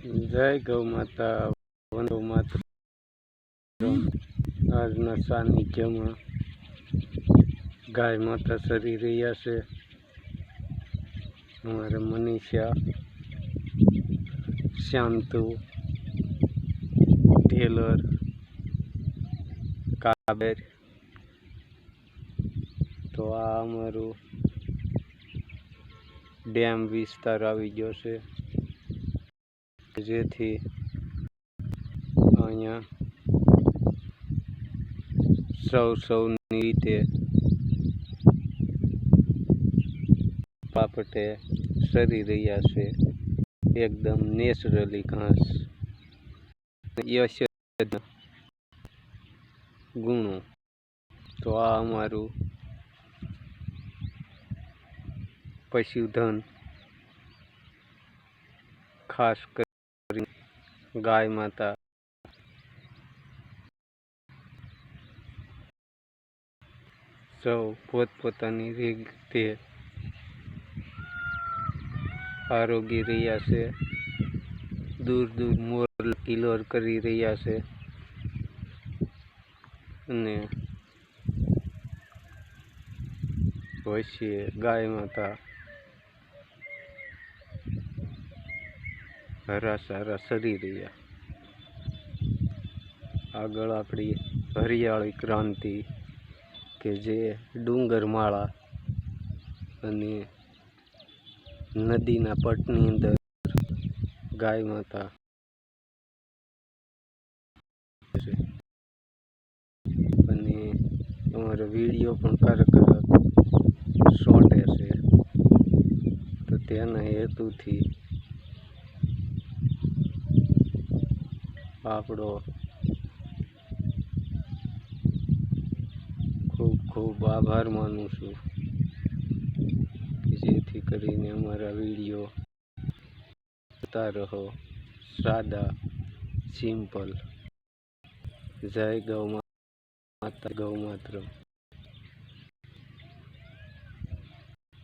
જય ગૌ માતા, વંદો માતા આજના સાનિધ્યમાં ગાય માતા સરી રહ્યા છે. અમારે મનીષા શાંતુ ટેલર, કાબેર. તો આ અમારું ડેમ વિસ્તાર આવી ગયો છે. જેથી અહીંયા સૌ સૌની રીતે પાપટે સરી રહ્યા છે. એકદમ નેચરલી ઘાસ. ગુણો. તો આ અમારું પશુધન ખાસ કરી ગાય માતા. સૌ પોતપોતાની રીતે આરોગી રહ્યા છે. દૂર દૂર મોર કિલોર કરી રહ્યા છે. અને પછી ગાય માતા હરા સારા સરી રહ્યા. આગળ આપણી હરિયાળી ક્રાંતિ કે જે ડુંગરમાળા અને નદીના પટની અંદર ગાય માતા અને અમારો વીડિયો પણ ક્યારેક શોર્ટે છે તો તેના હેતુથી આપણો ખૂબ ખૂબ આભાર માનું છું. જેથી કરીને અમારા વીડિયો જોતા રહો. સાદા, સિમ્પલ. જય ગૌ માતા ગૌ માત્ર